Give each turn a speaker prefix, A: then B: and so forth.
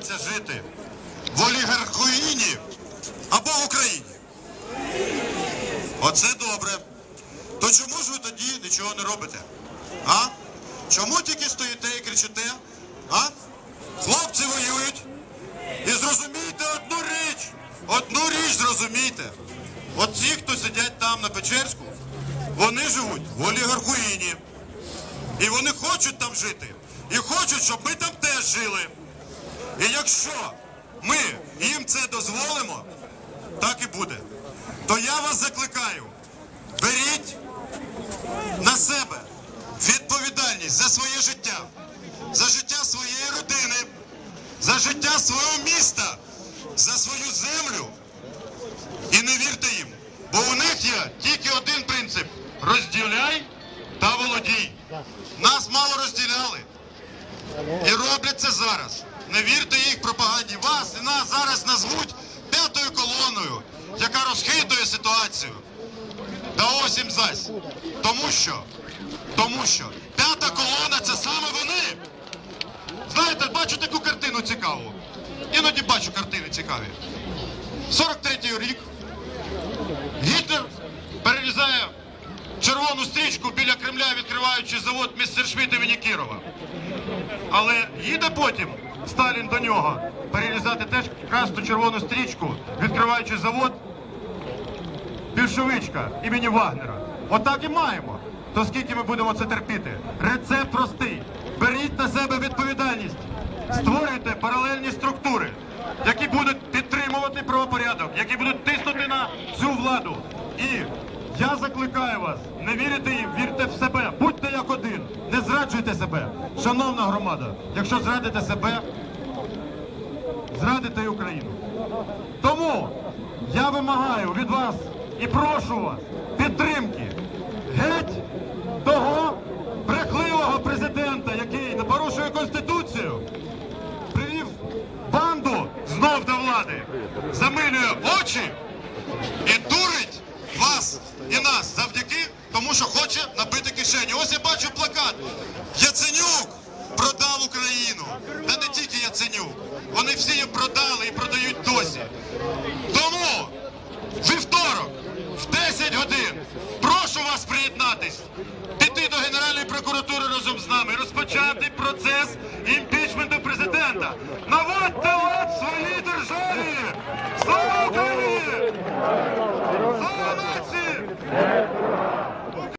A: подобається жити в олігархуїні або в Україні? Оце добре. То чому ж ви тоді нічого не робите? А? Чому тільки стоїте і кричите? А? Хлопці воюють. І зрозумійте одну річ. Одну річ зрозумійте. От ті, хто сидять там на Печерську, вони живуть в олігархуїні. І вони хочуть там жити. І хочуть, щоб ми там теж жили. І якщо ми їм це дозволимо, так і буде. То я вас закликаю, беріть на себе відповідальність за своє життя, за життя своєї родини, за життя свого міста, за свою землю. І не вірте їм. Бо у них є тільки один принцип: розділяй та володій. Нас мало розділяли. І роблять це зараз. Не вірте їх пропаганді. Вас і нас зараз назвуть п'ятою колоною, яка розхитує ситуацію. Та ось зась. Тому що, тому що п'ята колона це саме вони. Знаєте, бачу таку картину цікаву. Іноді бачу картини цікаві. 43-й рік. Гітлер перерізає червону стрічку біля Кремля, відкриваючи завод Містершміт імені Кірова. Але їде потім Сталін до нього перерізати теж красну червону стрічку, відкриваючи завод більшовичка імені Вагнера. Отак і маємо. То скільки ми будемо це терпіти? Рецепт простий. Беріть на себе відповідальність. Створюйте паралельні структури, які будуть підтримувати правопорядок, які будуть тиснути на цю владу. І я закликаю вас, не вірите їм, вірте в себе, себе. Шановна громада, якщо зрадите себе, зрадите і Україну. Тому я вимагаю від вас і прошу вас підтримки геть того брехливого президента, який не порушує конституцію, привів банду знов до влади, замилює очі і дурить вас і нас завдяки тому, що хоче набити кишені. Ось я бачу плакат. Яценюк продав Україну. Та не тільки Яценюк. Вони всі її продали і продають досі. Тому вівторок в 10 годин прошу вас приєднатись, піти до Генеральної прокуратури разом з нами, розпочати процес імпічменту президента. Наводьте лад своїй державі! Слава Україні! Слава нації!